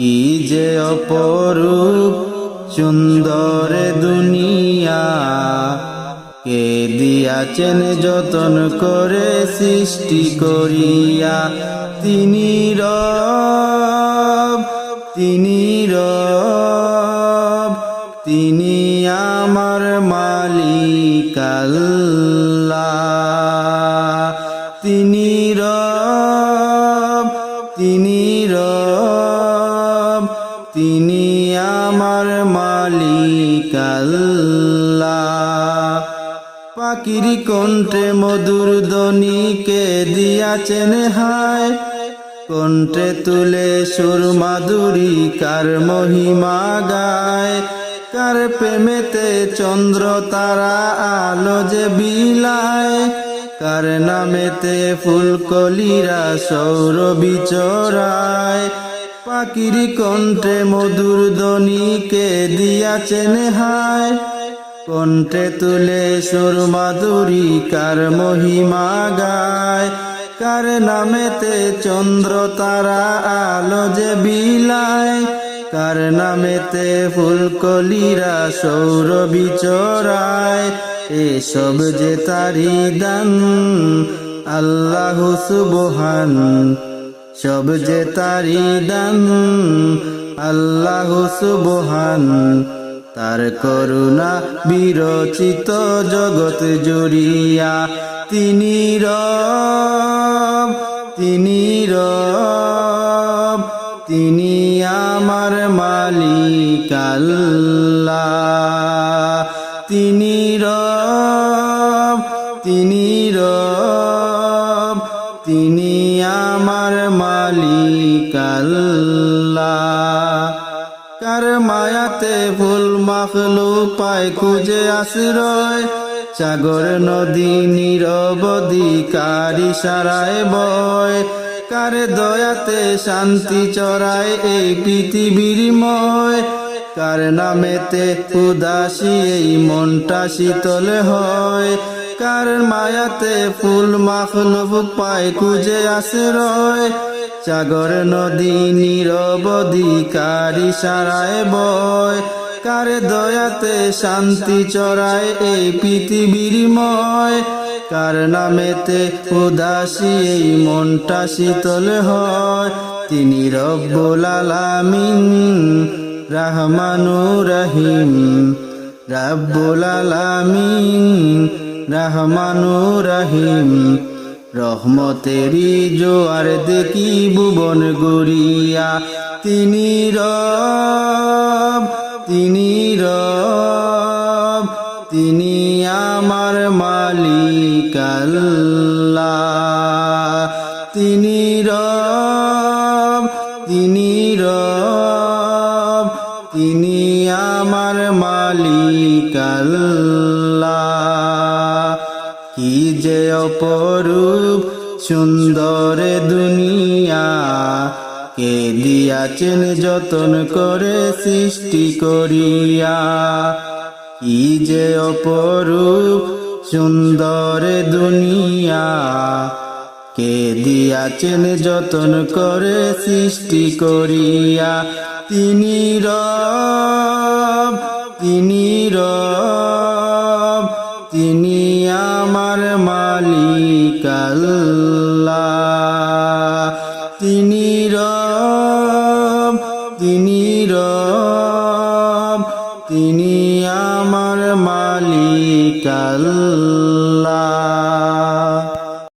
কি যে অপরূপ সুন্দর দুনিয়া। কে দিয়াছেন যতন করে সৃষ্টি করিয়া। তিনি রব তিনি রব, তিনি আমার মালিক তিনি আমার মালিক আল্লাহ। পাখির কণ্ঠে মধুর ধ্বনিকে দিয়াছেন হায়? কণ্ঠে তুলে সুর মাধুরী, কার মহিমা গায়? কার প্রেমেতে চন্দ্র তারা আলো যে বিলায়? কার নামেতে ফুলকলিরা সৌর বিচরায়? পাখির কণ্ঠে মধুর ধ্বনিকে দিয়াছেন হায়। কণ্ঠে তুলে সুর মাধুরী, কার মহিমা গায়। কার নামেতে চন্দ্র তারা আলো যে বিলায়। কার নামেতে ফুলকলিরা সৌর বিচরায়। এসব যে তারি দান, আল্লাহ সুবহান সব যে তারি দান, আল্লাহ সুবহান, তার করুণা বিরচিত জগৎ জুড়িয়া। তিনি রব তিনি রব, তিনি আমার মালিক আল্লাহ। তিনি আমার মালিক কার মায়াতে ফুল মাখলু পায় খুঁজে আশ্রয়? সাগর, নদী নিরবধি কারি, সারায় বয়। কার দয়াতে শান্তি চড়ায় এই পৃথিবীর ময়? কার নামেতে উদাসী এই মনটা শীতল হয়? কার মায়াতে ফুল মাখলুক পায়, খুঁজে আশ্রয়। সাগর, নদী নিরবধি কারি সারায় বয়। কার দয়াতে শান্তি চড়ায় এই পৃথিবীর ময়। কার নামেতে উদাসী এই মনটা শীতল হয়। তিনি রব্বুল আলামিন রহমানু রহিম। রব্বুল আলামিন রহমানু রহিম রহমতেরি জোয়ার দেখি ভুবন গড়িয়া। তিনি রব তিনি রব, তিনি আমার মালিক আল্লাহ। তিনি রব তিনি রব, তিনি আমার মালিক যে অপরূপ সুন্দর দুনিয়া, কে দিয়াছেন যতন করে সৃষ্টি করিয়া। কি যে অপরূপ সুন্দর দুনিয়া, কে দিয়াছেন যতন করে সৃষ্টি করিয়া। তিনি রব, তিনি মালিক আল্লাহ তিনি রব তিনি রব তিনি আমার মালিক